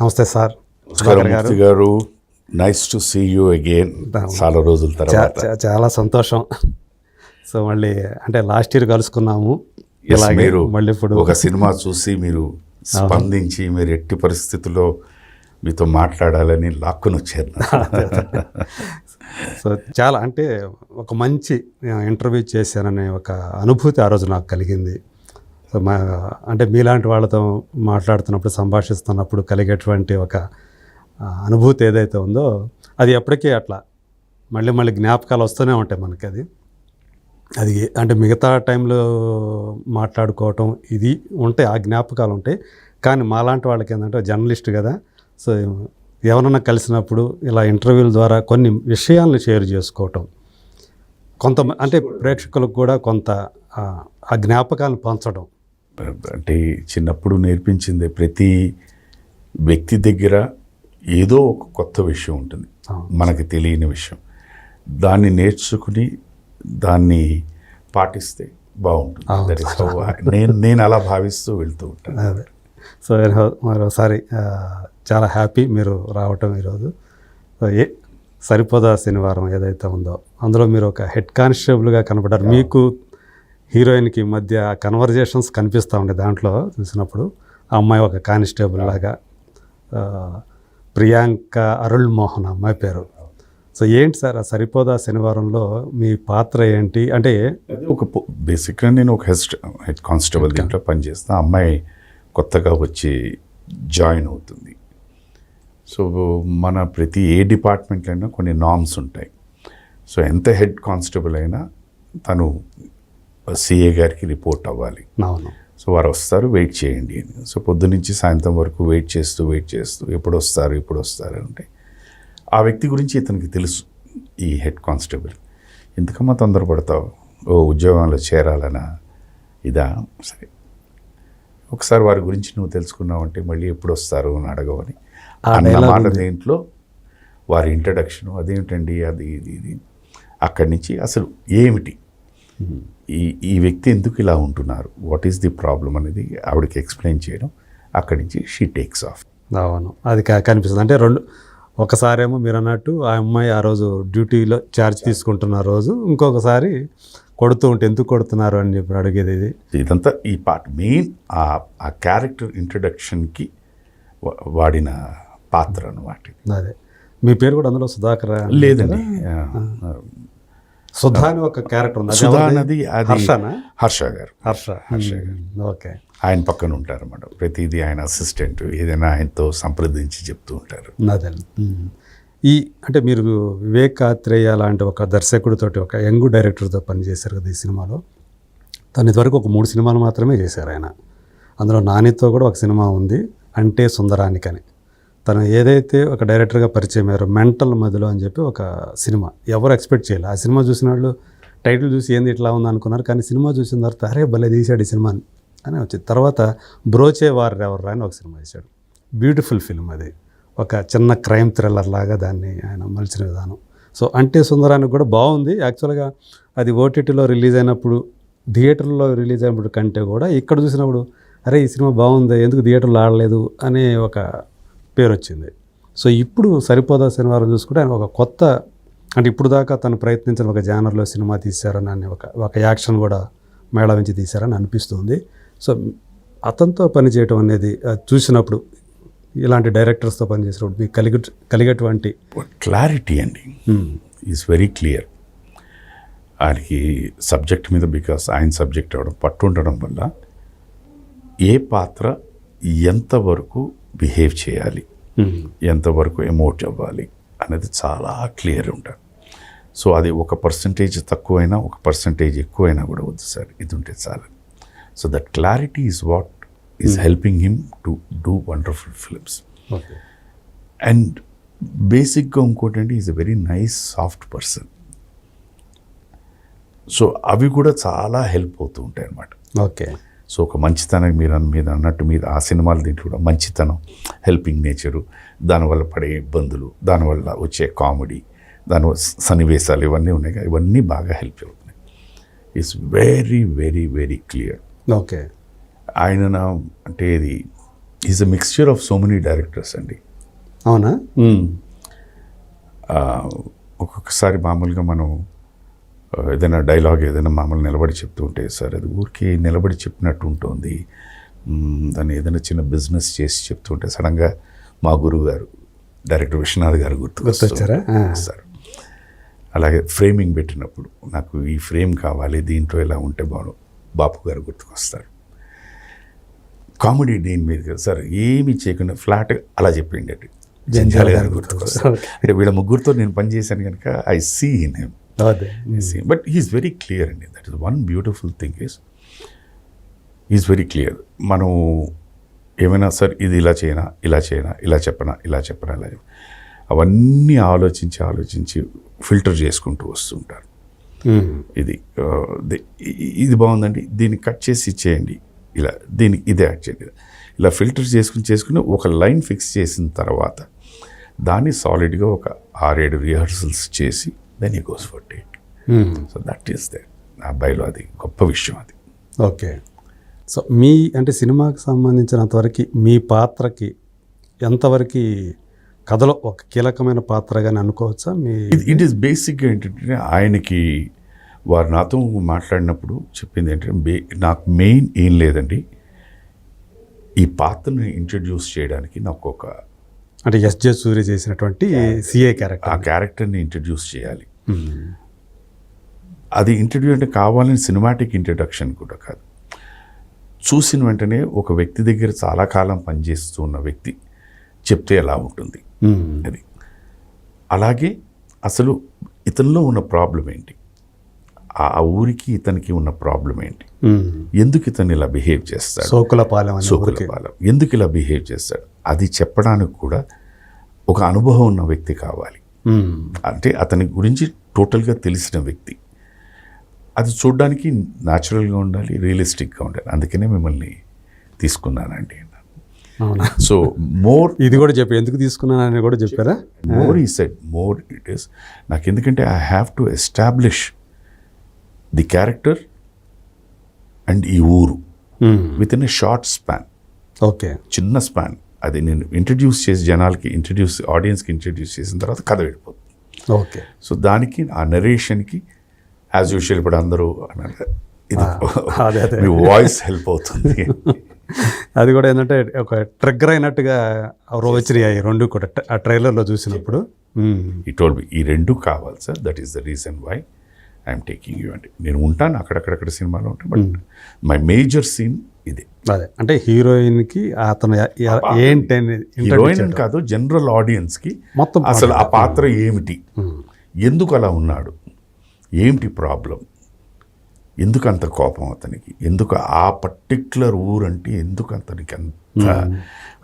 నమస్తే సార్. నమస్కారం గారు. Nice to see you again చాలా రోజుల తర్వాత. చాలా సంతోషం. సో మళ్ళీ అంటే లాస్ట్ ఇయర్ కలుసుకున్నాము. మీరు మళ్ళీ ఇప్పుడు ఒక సినిమా చూసి మీరు స్పందించి మీరు ఎట్టి పరిస్థితుల్లో మీతో మాట్లాడాలని లాక్కుని వచ్చారు సో చాలా అంటే ఒక మంచి ఇంటర్వ్యూ చేశాననే ఒక అనుభూతి ఆ రోజు నాకు కలిగింది. సో మా అంటే మీలాంటి వాళ్ళతో మాట్లాడుతున్నప్పుడు సంభాషిస్తున్నప్పుడు కలిగేటువంటి ఒక అనుభూతి ఏదైతే ఉందో అది ఎప్పటికీ అట్లా మళ్ళీ మళ్ళీ జ్ఞాపకాలు వస్తూనే ఉంటాయి మనకి అది అది అంటే మిగతా టైంలో మాట్లాడుకోవటం ఇది ఉంటాయి ఆ జ్ఞాపకాలు ఉంటాయి. కానీ మాలాంటి వాళ్ళకి ఏంటంటే జర్నలిస్ట్ కదా సో ఎవరన్నా కలిసినప్పుడు ఇలా ఇంటర్వ్యూల ద్వారా కొన్ని విషయాలను షేర్ చేసుకోవటం. కొంత అంటే ప్రేక్షకులకు కూడా కొంత ఆ, ఆ జ్ఞాపకాలను పంచడం. అంటే చిన్నప్పుడు నేర్పించింది ప్రతి వ్యక్తి దగ్గర ఏదో ఒక కొత్త విషయం ఉంటుంది. మనకి తెలియని విషయం. దాన్ని నేర్చుకుని దాన్ని పాటిస్తే బాగుంటుంది. నేను నేను అలా భావిస్తూ వెళ్తూ ఉంటాను. సో మరోసారి చాలా హ్యాపీ మీరు రావటం ఈరోజు. ఏ సరిపోదా శనివారం ఏదైతే ఉందో? అందులో మీరు ఒక హెడ్ కానిస్టేబుల్గా కనపడ్డారు. మీకు హీరోయిన్కి మధ్య కన్వర్జేషన్స్ కనిపిస్తూ ఉండే దాంట్లో చూసినప్పుడు ఆ అమ్మాయి ఒక కానిస్టేబుల్ లాగా ప్రియాంక అరుళ్ మోహన్ అమ్మాయి పేరు. సో ఏంటి సార్ ఆ సరిపోదా శనివారంలో మీ పాత్ర ఏంటి? అంటే ఒక బేసిక్గా నేను ఒక హెడ్ హెడ్ కానిస్టేబుల్ దీంట్లో పనిచేస్తా. అమ్మాయి కొత్తగా వచ్చి జాయిన్ అవుతుంది. సో మన ప్రతి ఏ డిపార్ట్మెంట్లో అయినా కొన్ని నామ్స్ ఉంటాయి. సో ఎంత హెడ్ కానిస్టేబుల్ అయినా తను సిఏ గారికి రిపోర్ట్ అవ్వాలి. అవును. సో వారు వస్తారు వెయిట్ చేయండి అని. సో పొద్దు నుంచి సాయంత్రం వరకు వెయిట్ చేస్తూ వెయిట్ చేస్తూ ఎప్పుడు వస్తారు ఎప్పుడు వస్తారు అంటే ఆ వ్యక్తి గురించి ఇతనికి తెలుసు ఈ హెడ్ కానిస్టేబుల్. ఎందుకమ్మా తొందరపడతావు? ఓ ఉద్యోగంలో చేరాలనా? ఇదా? సరే. ఒకసారి వారి గురించి నువ్వు తెలుసుకున్నావంటే మళ్ళీ ఎప్పుడు వస్తారు అని అడగవని ఆ అన్న మాట. దేంట్లో? వారి ఇంట్రడక్షన్ అదేమిటండి అది ఇది ఇది. అక్కడి నుంచి అసలు ఏమిటి? ఈ ఈ వ్యక్తి ఎందుకు ఇలా ఉంటున్నారు? వాట్ ఈస్ ది ప్రాబ్లం అనేది ఆవిడకి ఎక్స్ప్లెయిన్ చేయడం. అక్కడి నుంచి షీ టేక్స్ ఆఫ్ అవును. అది క- కనిపిస్తుంది. అంటే రెండు ఒకసారేమో మీరు అన్నట్టు ఆ అమ్మాయి ఆ రోజు డ్యూటీలో ఛార్జ్ తీసుకుంటున్న రోజు ఇంకొకసారి కొడుతూ ఉంటే ఎందుకు కొడుతున్నారు అని చెప్పి అడిగేది ఇది. ఇదంతా ఈ పార్ట్ మెయిన్ ఆ ఆ క్యారెక్టర్ ఇంట్రడక్షన్కి వాడిన పాత్ర అనమాట అదే. మీ పేరు కూడా అందులో సుధాకర్ లేదండి. సుధా అని ఒక క్యారెక్టర్ ఉంది. సుధా? అన్నది అది హర్షనా? హర్ష గారు. హర్ష ఓకే. ఆయన పక్కన ఉంటారు అన్నమాట. ప్రతిదీ ఆయన అసిస్టెంట్ ఏదైనా ఆయనతో సంప్రదించి చెప్తూ ఉంటారు. అదే. ఈ అంటే మీరు వివేకాత్రేయ లాంటి ఒక దర్శకుడితోటి ఒక యంగ్ డైరెక్టర్తో పనిచేశారు కదా ఈ సినిమాలో. తను ఇదివరకు ఒక మూడు సినిమాలు మాత్రమే చేశారు ఆయన. అందులో నానితో కూడా ఒక సినిమా ఉంది అంటే సుందరానికని. తను ఏదైతే ఒక డైరెక్టర్గా పరిచయం అయ్యారో మెంటల్ మదిలో అని చెప్పి ఒక సినిమా ఎవరు ఎక్స్పెక్ట్ చేయాలి? ఆ సినిమా చూసిన వాళ్ళు టైటిల్ చూసి ఏంది ఇట్లా ఉంది అనుకున్నారు కానీ సినిమా చూసిన తర్వాత అరే భలే తీశాడు ఈ సినిమాని అని వచ్చింది. తర్వాత బ్రోచే వారు ఎవరు అని ఒక సినిమా చేశాడు బ్యూటిఫుల్ ఫిల్మ్ అది. ఒక చిన్న క్రైమ్ థ్రిల్లర్ లాగా దాన్ని ఆయన మలిచిన విధానం. సో అంటే సుందరానికి కూడా బాగుంది. యాక్చువల్గా అది ఓటీటీలో రిలీజ్ అయినప్పుడు థియేటర్లో రిలీజ్ అయినప్పుడు కంటే కూడా ఇక్కడ చూసినప్పుడు అరే ఈ సినిమా బాగుంది ఎందుకు థియేటర్లో ఆడలేదు అనే ఒక పేరు వచ్చింది సో ఇప్పుడు సరిపోదా శనివారం చూసుకుంటే ఆయన ఒక కొత్త అంటే ఇప్పుడు దాకా తను ప్రయత్నించిన ఒక జానర్లో సినిమా తీశారని అనే ఒక ఒక యాక్షన్ కూడా మేళవించి తీశారని అనిపిస్తుంది. సో అతనితో పనిచేయటం అనేది చూసినప్పుడు ఇలాంటి డైరెక్టర్స్తో పనిచేసినప్పుడు మీకు కలిగి కలిగేటువంటి క్లారిటీ అండి. ఈజ్ వెరీ క్లియర్ ఆయనకి సబ్జెక్ట్ మీద బికాస్ ఆయన సబ్జెక్ట్ అవడం పట్టు ఉండడం వల్ల ఏ పాత్ర ఎంతవరకు బిహేవ్ చేయాలి. ఎంతవరకు ఎమోట్ అవ్వాలి అనేది చాలా క్లియర్ ఉంటుంది సో అది ఒక పర్సంటేజ్ తక్కువైనా ఒక పర్సంటేజ్ ఎక్కువైనా కూడా వద్దు సార్. ఇది ఉంటే చాలు. So that clarity is what is helping him to do wonderful films and బేసిక్గా ఇంకోటి అంటే is a very nice soft person so అవి కూడా చాలా హెల్ప్ అవుతూ ఉంటాయి అన్నమాట ఓకే. సో ఒక మంచితనం మీరు మీరు అన్నట్టు మీరు ఆ సినిమాలు దీంట్లో కూడా మంచితనం హెల్పింగ్ నేచరు దానివల్ల పడే ఇబ్బందులు దానివల్ల వచ్చే కామెడీ దాని సన్నివేశాలు ఇవన్నీ ఉన్నాయి. ఇవన్నీ బాగా హెల్ప్ అవుతున్నాయి. It's very very very clear okay. ఆయన అంటే ఇది is a mixture of so many directors అండి. అవునా? ఒక్కొక్కసారి మామూలుగా మనం ఏదైనా డైలాగ్ ఏదైనా మామూలు నిలబడి చెప్తూ ఉంటే సార్ అది ఊరికే నిలబడి చెప్పినట్టు ఉంటుంది. దాన్ని ఏదైనా చిన్న బిజినెస్ చేసి చెప్తుంటే సడన్గా మా గురువు గారు డైరెక్టర్ విశ్వనాథ్ గారు గుర్తొచ్చారా? ఆ. సార్ అలాగే ఫ్రేమింగ్ పెట్టినప్పుడు నాకు ఈ ఫ్రేమ్ కావాలి దీంట్లో ఇలా ఉంటే బాగు బాపు గారు గుర్తుకొస్తారు. కామెడీ దీని మీద కదా సార్ ఏమి చేయకుండా ఫ్లాట్ అలా చెప్పండి జంజాల గారు గుర్తుకొస్తారు. అంటే వీళ్ళ ముగ్గురితో నేను పనిచేశాను కనుక I see in him. But he's very clear అండి that is one beautiful thing is is very clear మనం ఏమైనా సార్ ఇది ఇలా చేయనా ఇలా చేయనా ఇలా చెప్పనా ఇలా చెప్పనా ఇలా అవన్నీ ఆలోచించి ఆలోచించి ఫిల్టర్ చేసుకుంటూ వస్తుంటారు. మ్మ్. ఇది ఇది బాగుందండి. దీన్ని కట్ చేసి ఇచ్చేయండి. ఇలా దీనికి ఇదే యాడ్ చేయండి. ఇలా ఫిల్టర్ చేసుకుని చేసుకుని ఒక లైన్ ఫిక్స్ చేసిన తర్వాత దాన్ని సాలిడ్గా ఒక ఆరేడు రిహర్సల్స్ చేసి then he goes for take. So that is they నా అబ్బాయిలో అది గొప్ప విషయం అది. ఓకే సో మీ అంటే సినిమాకి సంబంధించినంతవరకు మీ పాత్రకి ఎంతవరకు కథలో ఒక కీలకమైన పాత్రగానే అనుకోవచ్చా? మీ ఇట్ ఈస్ బేసిక్గా ఏంటంటే ఆయనకి వారు నాతో మాట్లాడినప్పుడు చెప్పింది ఏంటంటే నాకు మెయిన్ ఏం లేదండి. ఈ పాత్రని ఇంట్రడ్యూస్ చేయడానికి నాకు ఒక అంటే ఎస్ జే సూర్య చేసినటువంటి సిఏ ఆ క్యారెక్టర్ క్యారెక్టర్ని ఇంట్రడ్యూస్ చేయాలి అది ఇంట్రడ్యూ అంటే కావాలని సినిమాటిక్ ఇంట్రడక్షన్ కూడా కాదు. చూసిన వెంటనే ఒక వ్యక్తి దగ్గర చాలా కాలం పనిచేస్తూ ఉన్న వ్యక్తి చెప్తే ఎలా ఉంటుంది అది. అలాగే అసలు ఇతనిలో ఉన్న ప్రాబ్లం ఏంటి? ఆ ఊరికి ఇతనికి ఉన్న ప్రాబ్లం ఏంటి? ఎందుకు ఇతను ఇలా బిహేవ్ చేస్తాడు? సోకుల పాలెం సోకులపాలెం ఎందుకు ఇలా బిహేవ్ చేస్తాడు? అది చెప్పడానికి కూడా ఒక అనుభవం ఉన్న వ్యక్తి కావాలి. అంటే అతని గురించి టోటల్గా తెలిసిన వ్యక్తి. అది చూడడానికి న్యాచురల్గా ఉండాలి రియలిస్టిక్గా ఉండాలి. అందుకనే మిమ్మల్ని తీసుకున్నానండి. అవునా? సో మోర్ ఇది కూడా చెప్పి ఎందుకు తీసుకున్నానని కూడా చెప్పారా? మోర్ ఈ సెట్ మోర్ ఇట్ ఈస్ నాకు ఎందుకంటే I have to establish the character and ఈ ఊరు మ్మ్. With in a short span. Okay. చిన్న స్పాన్. అది నేను ఇంట్రడ్యూస్ చేసి జనాలకి ఇంట్రడ్యూస్ ఆడియన్స్కి ఇంట్రడ్యూస్ చేసిన తర్వాత కథ వెళ్ళిపోతుంది ఓకే. సో దానికి ఆ నరేషన్కి యాజ్ యూజువల్ ఇప్పుడు అందరూ ఇది మీ వాయిస్ హెల్ప్ అవుతుంది. అది కూడా ఏంటంటే ఒక ట్రిగ్గర్ అయినట్టుగా రోజు వచ్చినాయి రెండు కూడా ఆ ట్రైలర్లో చూసినప్పుడు. ఈ టోల్ ఈ రెండు కావాలి sir that is the reason why I'm taking you అంటే నేను ఉంటాను అక్కడక్కడక్కడ సినిమాలో ఉంటాను బట్ మై మేజర్ సీన్ ఇది. అదే. అంటే హీరోయిన్కి అతను ఏంటి హీరోయిన్. కాదు జనరల్ ఆడియన్స్కి మొత్తం అసలు ఆ పాత్ర ఏమిటి? మ్మ్. ఎందుకు అలా ఉన్నాడు? ఏమిటి ప్రాబ్లం? ఎందుకు అంత కోపం అతనికి? ఎందుకు ఆ పర్టిక్యులర్ ఊరంటే ఎందుకు అతనికి అంత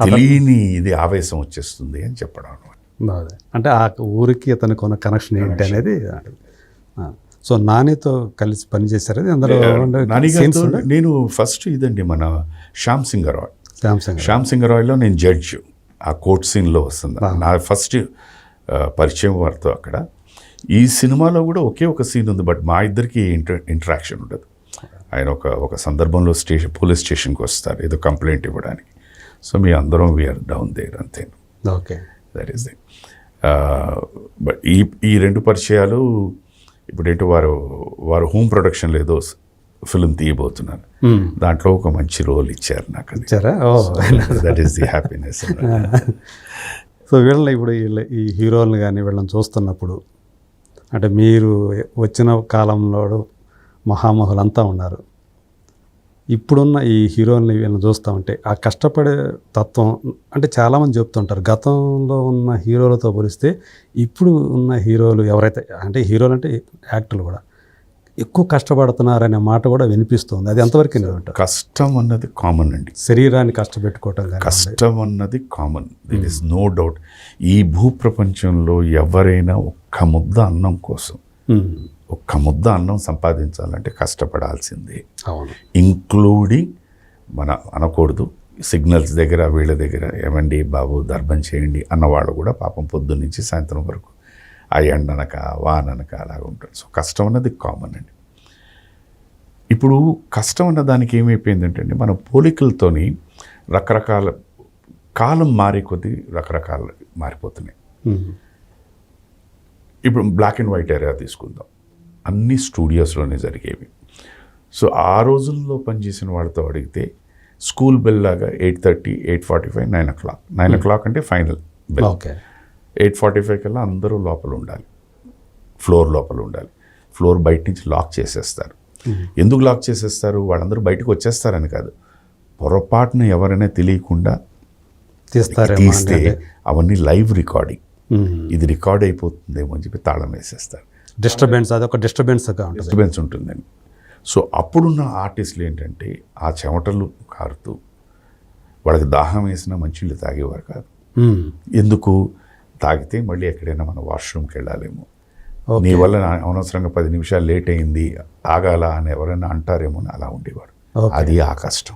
తెలియని ఇది ఆవేశం వచ్చేస్తుంది అని చెప్పడం అన్నమాట అదే. అంటే ఆ ఊరికి అతనికి ఉన్న కనెక్షన్ ఏంటి అనేది. సో నానితో కలిసి పనిచేశారు అది అందులో నాని ఫస్ట్ ఇదండి మన శ్యామ్ సింగ్ రాయ్. శాంసంగ్ శ్యామ్ సింగ్ రాయ్లో నేను జడ్జ్ ఆ కోర్ట్ సీన్లో వస్తుంది నా ఫస్ట్ పరిచయం వారితో అక్కడ. ఈ సినిమాలో కూడా ఒకే ఒక సీన్ ఉంది బట్ మా ఇద్దరికి ఇంటర్ ఇంటరాక్షన్ ఉండదు. ఆయన ఒక ఒక సందర్భంలో స్టేషన్ పోలీస్ స్టేషన్కి వస్తారు ఏదో కంప్లైంట్ ఇవ్వడానికి. సో మీ అందరం వీఆర్ డౌన్ దేర్ అంతే. Okay. That is the but ఈ ఈ రెండు పరిచయాలు ఇప్పుడు ఏంటో వారు వారు హోమ్ ప్రొడక్షన్లో ఏదో ఫిల్మ్ తీయబోతున్నారు. మ్మ్. దాంట్లో ఒక మంచి రోల్ ఇచ్చారు నాకు అది. ఇచ్చారా? ఓ. That is the happiness so వీళ్ళని ఇప్పుడు వీళ్ళ ఈ హీరోలను కానీ వీళ్ళని చూస్తున్నప్పుడు అంటే మీరు వచ్చిన కాలంలో మహామహులు అంతా ఉన్నారు. ఇప్పుడున్న ఈ హీరోల్ని వీళ్ళని చూస్తూ ఉంటే ఆ కష్టపడే తత్వం అంటే చాలామంది చెప్తుంటారు గతంలో ఉన్న హీరోలతో పోలిస్తే ఇప్పుడు ఉన్న హీరోలు ఎవరైతే అంటే హీరోలు అంటే యాక్టర్లు కూడా ఎక్కువ కష్టపడుతున్నారనే మాట కూడా వినిపిస్తుంది. అది ఎంతవరకు నిజమంటారు కష్టం అన్నది కామన్ అండి. శరీరాన్ని కష్టపెట్టుకోవటం కష్టం అన్నది common. That is no doubt ఈ భూప్రపంచంలో ఎవరైనా ఒక్క ముద్ద అన్నం కోసం ఉమ్, ఒక్క ముద్ద అన్నం సంపాదించాలంటే కష్టపడాల్సిందే. అవును. ఇంక్లూడింగ్ మన అనకూడదు. సిగ్నల్స్ దగ్గర వీళ్ళ దగ్గర ఏమండి బాబు దర్భం చేయండి అన్నవాళ్ళు కూడా పాపం పొద్దున్న నుంచి సాయంత్రం వరకు ఆ ఎండనక వాననక అలాగ ఉంటారు. సో కష్టం అన్నది కామన్ అండి. ఇప్పుడు కష్టం అన్న దానికి ఏమైపోయిందంటే మన పోలికలతోని రకరకాల కాలం మారే కొద్దీ రకరకాల మారిపోతున్నాయి. ఇప్పుడు బ్లాక్ అండ్ వైట్ ఏరియా తీసుకుందాం. అన్ని స్టూడియోస్లోనే జరిగేవి. సో ఆ రోజుల్లో పనిచేసిన వాళ్ళతో అడిగితే స్కూల్ బెల్ లాగా eight thirty eight forty five nine o'clock. Nine o'clock అంటే final bell. Okay. Eight forty five కల్లా అందరూ లోపల ఉండాలి. ఫ్లోర్ లోపల ఉండాలి. ఫ్లోర్ బయట నుంచి లాక్ చేసేస్తారు. ఎందుకు లాక్ చేసేస్తారు? వాళ్ళందరూ బయటకు వచ్చేస్తారని కాదు. పొరపాటున ఎవరైనా తెలియకుండా తీస్తే అవన్నీ లైవ్ రికార్డింగ్. ఇది రికార్డ్ అయిపోతుందేమో అని చెప్పి తాళం వేసేస్తారు. డిస్టర్బెన్స్ అది ఒక డిస్టర్బెన్స్గా ఉంటుంది. డిస్టర్బెన్స్ ఉంటుందని సో అప్పుడున్న ఆర్టిస్టులు ఏంటంటే ఆ చెమటలు కారుతూ వాళ్ళకి దాహం వేసిన మంచినీళ్ళు తాగేవారు కాదు. ఎందుకు? తాగితే మళ్ళీ ఎక్కడైనా మనం వాష్రూమ్కి వెళ్ళాలేమో. నీ వల్ల నా- అనవసరంగా పది నిమిషాలు లేట్ అయింది ఆగాల అని ఎవరైనా అంటారేమో అని అలా ఉండేవాడు. అది ఆ కష్టం.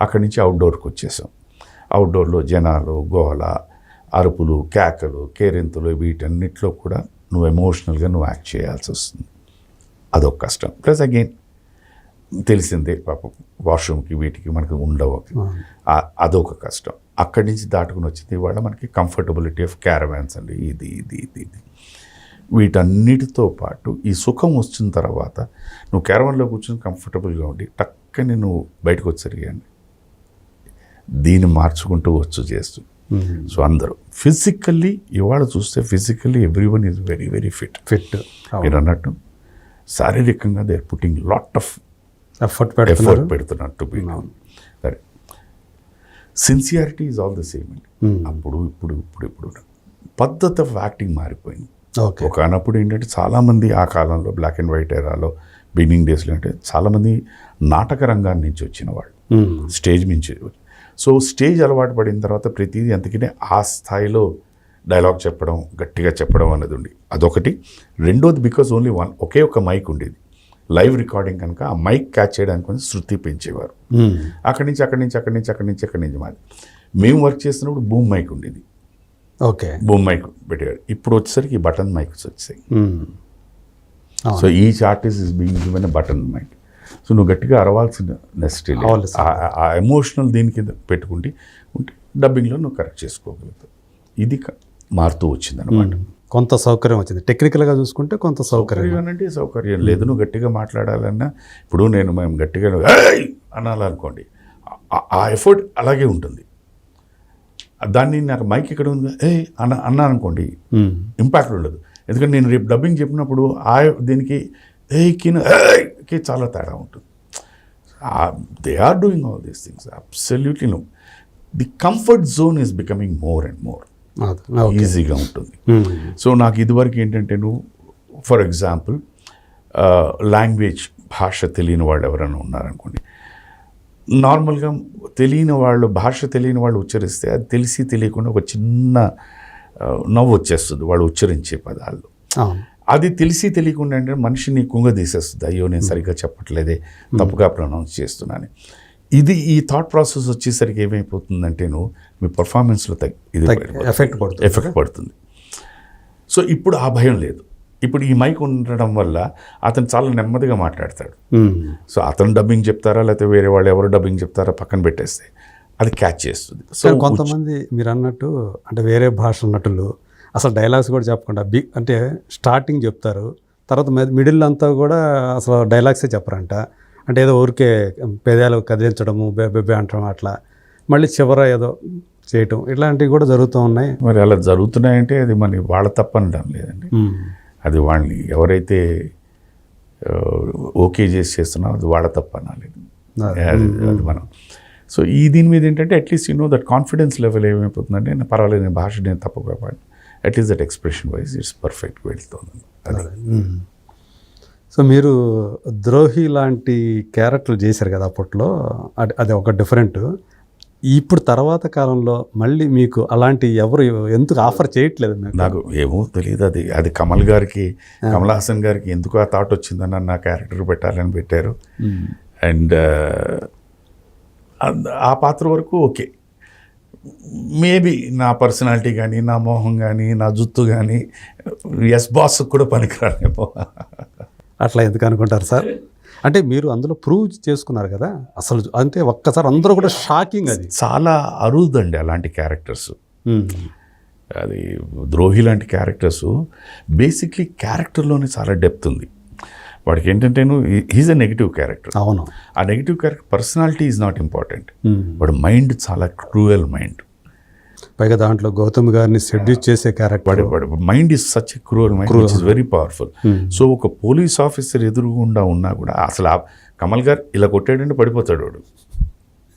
అక్కడి నుంచి అవుట్డోర్కి వచ్చేసాం. అవుట్డోర్లో జనాలు గోల అరుపులు కేకలు కేరింతలు వీటన్నిటిలో కూడా నువ్వు ఎమోషనల్గా నువ్వు యాక్ట్ చేయాల్సి వస్తుంది. అదొక కష్టం. ప్లస్ అగైన్ తెలిసిందే పాపం వాష్రూమ్కి వీటికి మనకు ఉండవు అదొక కష్టం. అక్కడి నుంచి దాటుకుని వచ్చింది ఇవాళ మనకి కంఫర్టబిలిటీ ఆఫ్ క్యారవాన్స్ అండి. ఇది ఇది ఇది ఇది. వీటన్నిటితో పాటు ఈ సుఖం వచ్చిన తర్వాత నువ్వు క్యారవాన్లో కూర్చొని కంఫర్టబుల్గా ఉండి టక్కని నువ్వు బయటకు వచ్చేరిగాండి దీన్ని మార్చుకుంటూ వచ్చు చేస్తూ. సో అందరూ. ఫిజికల్లీ ఇవాళ చూస్తే physically every one is very very fit fit మీరు అన్నట్టు శారీరకంగా they are putting lot of effort effort పెడుతున్నట్టు సరే sincerity is all the same అండి Hmm. అప్పుడు ఇప్పుడు ఇప్పుడు ఇప్పుడు. పద్ధతి ఆఫ్ యాక్టింగ్ మారిపోయింది. ఓకే ఒకనప్పుడు ఏంటంటే చాలామంది ఆ కాలంలో బ్లాక్ అండ్ వైట్ ఎరాలో బిగినింగ్ డేస్లో అంటే చాలామంది నాటక రంగాన్ని నుంచి వచ్చిన వాళ్ళు. స్టేజ్ నుంచి సో స్టేజ్ అలవాటు పడిన తర్వాత ప్రతిదీ అందుకనే ఆ స్థాయిలో డైలాగ్ చెప్పడం గట్టిగా చెప్పడం అనేది ఉంది. అదొకటి. రెండోది బికాజ్ ఓన్లీ వన్ ఒకే ఒక మైక్ ఉండేది. లైవ్ రికార్డింగ్ కనుక ఆ మైక్ క్యాచ్ చేయడానికి కొంచెం శృతి పెంచేవారు. అక్కడి నుంచి అక్కడి నుంచి అక్కడి నుంచి అక్కడి నుంచి అక్కడి నుంచి మాది. మేము వర్క్ చేస్తున్నప్పుడు బూమ్ మైక్ ఉండేది. ఓకే. బూమ్ మైక్ పెట్టేవారు. ఇప్పుడు వచ్చేసరికి బటన్ మైక్స్ వచ్చాయి. So each artist is being given button mic. So నువ్వు గట్టిగా అరవాల్సిన నెసిటీ ఆ ఎమోషనల్ దీని కింద పెట్టుకుంటే ఉంటే డబ్బింగ్లో నువ్వు కరెక్ట్ చేసుకోగలుగుతావు. ఇది మారుతూ వచ్చింది అనమాట మ్మ్. కొంత సౌకర్యం వచ్చింది. టెక్నికల్గా చూసుకుంటే కొంత సౌకర్యం. అంటే సౌకర్యం లేదు. నువ్వు గట్టిగా మాట్లాడాలన్నా ఇప్పుడు నేను మేము గట్టిగా! అనాలనుకోండి ఆ- ఎఫర్ట్ అలాగే ఉంటుంది. దాన్ని నాకు మైక్ ఇక్కడ ఉంది? ఏ అన్న అన్నా అనుకోండి. ఇంపాక్ట్ ఉండదు. ఎందుకంటే నేను రేపు డబ్బింగ్ చెప్పినప్పుడు ఆ దీనికి ఏ కిన కి చాలా తేడా ఉంటుంది. They are doing all these things absolutely no the comfort zone is becoming more and more ఈజీగా ఉంటుంది. సో నాకు ఇదివరకు ఏంటంటే నువ్వు ఫర్ ఎగ్జాంపుల్ లాంగ్వేజ్ భాష తెలియని వాళ్ళు ఎవరైనా ఉన్నారనుకోండి నార్మల్గా తెలియని వాళ్ళు భాష తెలియని వాళ్ళు ఉచ్చరిస్తే అది తెలిసి తెలియకుండా ఒక చిన్న నవ్వు వచ్చేస్తుంది వాళ్ళు ఉచ్చరించే పదాలు అది తెలిసి తెలియకుండా అంటే మనిషిని కుంగ తీసేస్తుంది. అయ్యో నేను సరిగ్గా చెప్పట్లేదే తప్పుగా ప్రొనౌన్స్ చేస్తున్నాను. ఇది ఈ థాట్ ప్రాసెస్ వచ్చేసరికి ఏమైపోతుందంటే నువ్వు మీ పర్ఫార్మెన్స్లో తగ్గి ఇది ఎఫెక్ట్ పడుతుంది. ఎఫెక్ట్ పడుతుంది. సో ఇప్పుడు ఆ భయం లేదు. ఇప్పుడు ఈ మైక్ ఉండడం వల్ల అతను చాలా నెమ్మదిగా మాట్లాడతాడు. సో అతను డబ్బింగ్ చెప్తారా లేకపోతే వేరే వాళ్ళు ఎవరు డబ్బింగ్ చెప్తారా పక్కన పెట్టేస్తే అది క్యాచ్ చేస్తుంది. సో కొంతమంది మీరు అన్నట్టు అంటే వేరే భాష నటులు అసలు డైలాగ్స్ కూడా చెప్పకుండా బి అంటే స్టార్టింగ్ చెప్తారు. తర్వాత మిడిల్ అంతా కూడా అసలు డైలాగ్సే చెప్పరంట. అంటే ఏదో ఊరికే పెదాలు కదిలించడము బే బెబ్బే అంటడం అట్లా. మళ్ళీ చివర ఏదో చేయటం ఇట్లాంటివి కూడా జరుగుతూ ఉన్నాయి. మరి అలా జరుగుతున్నాయంటే అది మన వాళ్ళ తప్పనడం లేదండి. అది వాళ్ళని ఎవరైతే ఓకే చేసి చేస్తున్నారో అది వాళ్ళ తప్ప అనాలి. అదే. మనం. సో ఈ దీని మీద ఏంటంటే at least you know that confidence level ఏమైపోతుందంటే పర్వాలేదు నేను భాష నేను తప్పుగా at least that expression wise it's perfect వెళ్తుంది అది. సో మీరు ద్రోహి లాంటి క్యారెక్టర్లు చేశారు కదా అప్పట్లో. అది అది ఒక డిఫరెంట్ ఇప్పుడు తర్వాత కాలంలో మళ్ళీ మీకు అలాంటి ఎవరు ఎందుకు ఆఫర్ చేయట్లేదు నాకు ఏమో తెలియదు. అది అది కమల్ గారికి కమల్ హాసన్ గారికి ఎందుకు ఆ థాట్ వచ్చిందని నా క్యారెక్టర్ పెట్టాలని పెట్టారు. అండ్ ఆ పాత్ర వరకు ఓకే. మేబీ నా పర్సనాలిటీ కానీ నా మోహం కానీ నా జుత్తు కానీ ఎస్ బాస్ కూడా పనికిరానేమో అట్లా ఎందుకు అనుకుంటారు సార్? అంటే మీరు అందులో ప్రూవ్ చేసుకున్నారు కదా? అసలు అంతే ఒక్కసారి అందరూ కూడా షాకింగ్ అది. చాలా అరుదండి అలాంటి క్యారెక్టర్స్. అది ద్రోహి లాంటి క్యారెక్టర్స్ బేసిక్లీ క్యారెక్టర్లోనే చాలా డెప్త్ ఉంది. వాడికి ఏంటంటే ఈజ్ అ నెగిటివ్ క్యారెక్టర్ అవును. ఆ negative character personality is not important. వాడు మైండ్ చాలా క్రూయల్ మైండ్ పైగా దాంట్లో గౌతమ్ గారిని సెడ్యూస్ చేసే క్యారెక్టర్ వాడి వాడి mind is such cruel mind is very powerful so ఒక పోలీస్ ఆఫీసర్ ఎదురుగుండా ఉన్నా కూడా అసలు కమల్ గారు ఇలా కొట్టాడంటే పడిపోతాడు వాడు.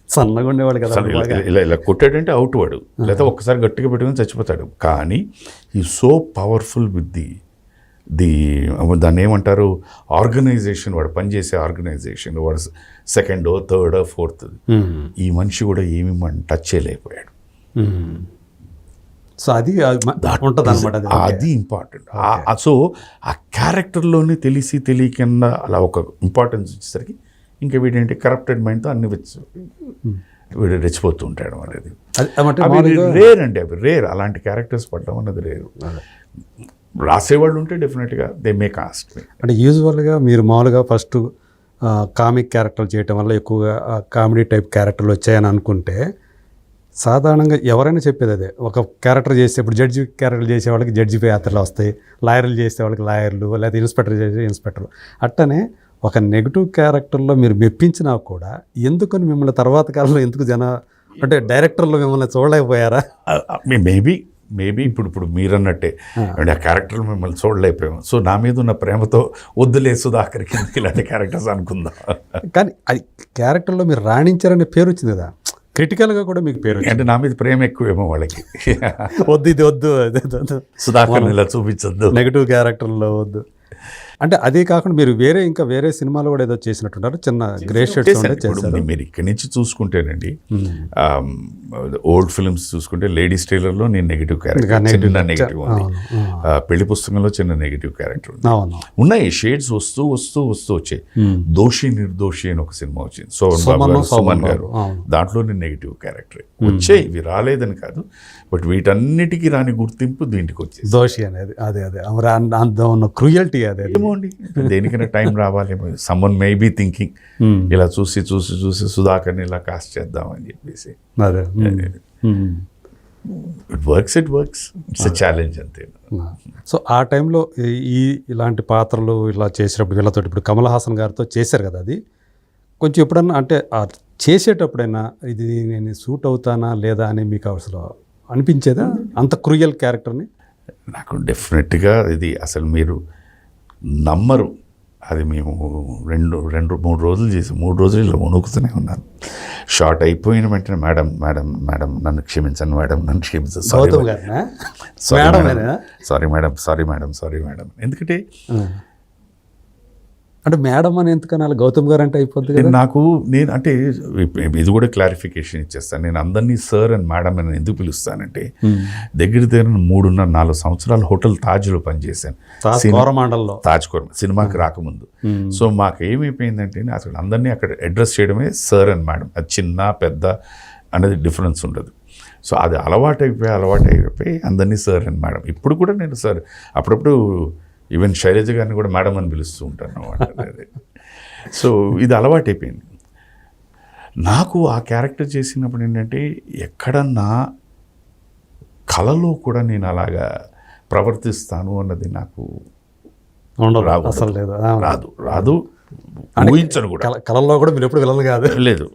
సన్నగా ఉండేవాడు కదా ఇలా- ఇలా ఇలా కొట్టాడంటే అవుట్ వాడు. లేదా ఒక్కసారి గట్టిగా పెట్టుకుని చచ్చిపోతాడు. కానీ ఈ so powerful with the the దాన్ని ఏమంటారు ఆర్గనైజేషన్ వాడు పనిచేసే ఆర్గనైజేషన్ వాడు సెకండ్ థర్డ్ ఫోర్త్. ఈ మనిషి కూడా ఏమి మనం టచ్ చేయలేకపోయాడు. సో అది ఉంటుంది అనమాట అది. ఇంపార్టెంట్ సో ఆ క్యారెక్టర్లోనే తెలిసి తెలియకుండా అలా ఒక ఇంపార్టెన్స్ వచ్చేసరికి ఇంకా వీడేంటి? కరప్టెడ్ మైండ్తో అన్ని వచ్చి వీడు రెచ్చిపోతూ ఉంటాడు అనేది రేర్ అండి అవి. రేర్ అలాంటి క్యారెక్టర్స్ పడడం అన్నది రేరు రాసేవాళ్ళు ఉంటే డెఫినెట్గా దే మే కాస్ట్ అంటే యూజువల్గా మీరు మామూలుగా ఫస్ట్ కామిక్ క్యారెక్టర్ చేయటం వల్ల ఎక్కువగా కామెడీ టైప్ క్యారెక్టర్లు వచ్చాయని అనుకుంటే సాధారణంగా ఎవరైనా చెప్పేది అదే. ఒక క్యారెక్టర్ చేస్తే ఇప్పుడు జడ్జి క్యారెక్టర్ చేసే వాళ్ళకి జడ్జి పాత్రలు వస్తాయి లాయర్లు చేసే వాళ్ళకి లాయర్లు లేదా ఇన్స్పెక్టర్ చేసే ఇన్స్పెక్టర్ అట్టనే ఒక నెగిటివ్ క్యారెక్టర్లో మీరు మెప్పించినా కూడా ఎందుకని మిమ్మల్ని తర్వాత కాలంలో ఎందుకు జన అంటే డైరెక్టర్లు మిమ్మల్ని చూడలేకపోయారా? మేబీ మేబీ ఇప్పుడు ఇప్పుడు మీరన్నట్టే. అంటే ఆ క్యారెక్టర్ మిమ్మల్ని చూడలేకపోయాం. సో నా మీద ఉన్న ప్రేమతో వద్దులే సుధాకర్కి ఇలాంటి క్యారెక్టర్స్ అనుకుందాం? కానీ అది క్యారెక్టర్లో మీరు రాణించారనే పేరు వచ్చింది కదా. క్రిటికల్గా కూడా మీకు పేరు అంటే నా మీద ప్రేమ ఎక్కువేమో వాళ్ళకి. వద్దు ఇది వద్దు అది ఇది వద్దు. సుధాకర్ని ఇలా చూపించొద్దు. నెగిటివ్ క్యారెక్టర్లో వద్దు. అంటే అదే కాకుండా మీరు వేరే ఇంకా వేరే సినిమాలో కూడా ఏదో చేసినట్టున్నారు. చిన్న గ్రే చేశారు. మీరు ఇక్కడి నుంచి చూసుకుంటేనండి ఓల్డ్ ఫిల్మ్స్ చూసుకుంటే లేడీస్ టైలర్లో నేను నెగిటివ్ క్యారెక్టర్ చిన్న నెగిటివ్ ఉంది. పెళ్ళి పుస్తకంలో చిన్న నెగిటివ్ క్యారెక్టర్ ఉంది. ఉన్నాయి షేడ్స్ వస్తూ వస్తూ వస్తూ వచ్చాయి. దోషి నిర్దోషి అని ఒక సినిమా వచ్చింది. సోమన్ బాబు సుమన్, గారు, సుమన్. దాంట్లో నేను నెగిటివ్ క్యారెక్టర్. వచ్చాయి ఇవి రాలేదని కాదు బట్ వీటన్నిటికీ రాని గుర్తింపు దీంటికి వచ్చేసి దోషి అనేది అదే అదే. ఉన్న క్రూయల్టీ అదే. అండి దేనికైనా టైం రావాలేమో someone may be thinking Hmm. ఇలా చూసి చూసి చూసి సుధాకర్ని ఇలా కాస్ట్ చేద్దామని చెప్పేసి. అదే. It works it works it's a challenge అంతే. సో ఆ టైంలో ఈ- ఈ ఇలాంటి పాత్రలు ఇలా చేసేటప్పుడు వీళ్ళతో ఇప్పుడు కమల్ హాసన్ గారితో చేశారు కదా అది. కొంచెం ఎప్పుడన్నా అంటే ఆ చేసేటప్పుడైనా ఇది నేను సూట్ అవుతానా లేదా అని మీకు అసలు అనిపించేదా? అంత క్రూయల్ క్యారెక్టర్ని నాకు డెఫినెట్గా ఇది అసలు మీరు నమ్మరు. అది మేము రెండు రెండు మూడు రోజులు చేసి మూడు రోజులు ఇలా వణుకుతూనే ఉన్నాను. షార్ట్ అయిపోయిన వెంటనే మేడం మేడం మేడం నన్ను క్షమించండి మేడం నన్ను క్షమించండి. Sorry madam? Sorry madam sorry madam sorry madam ఎందుకంటే అంటే మేడం అని ఎందుకని అలా గౌతమ్ గారు అంటే అయిపోద్ది నాకు నేను అంటే ఇది కూడా క్లారిఫికేషన్ ఇచ్చేస్తాను. నేను అందరినీ సార్ అండ్ మేడం అని ఎందుకు పిలుస్తానంటే దగ్గర దగ్గర మూడున్నర నాలుగు సంవత్సరాలు హోటల్ తాజ్లో పనిచేశాను. కోరమాండల్లో. తాజ్ కోరమ సినిమాకి రాకముందు. సో మాకు ఏమైపోయిందంటే అసలు అందరినీ అక్కడ అడ్రస్ చేయడమే సార్ అండ్ మేడం అది చిన్న పెద్ద అనేది డిఫరెన్స్ ఉండదు. సో అది అలవాటు అయిపోయి అలవాటు అయిపోయి అందరినీ సార్ అండ్ మేడం ఇప్పుడు కూడా నేను సార్ అప్పుడప్పుడు ఈవెన్ శైలజ గారిని కూడా మేడం అని పిలుస్తూ ఉంటాను అన్నమాట. సో ఇది అలవాటు అయిపోయింది నాకు ఆ క్యారెక్టర్ చేసినప్పుడు ఏంటంటే ఎక్కడన్నా కళలో కూడా నేను అలాగా ప్రవర్తిస్తాను అన్నది నాకు ఆ. రాదు రాదు. ఊహించను కూడా. కళల్లో కూడా మీరు ఎప్పుడు వెళ్ళను కాదు. లేదు.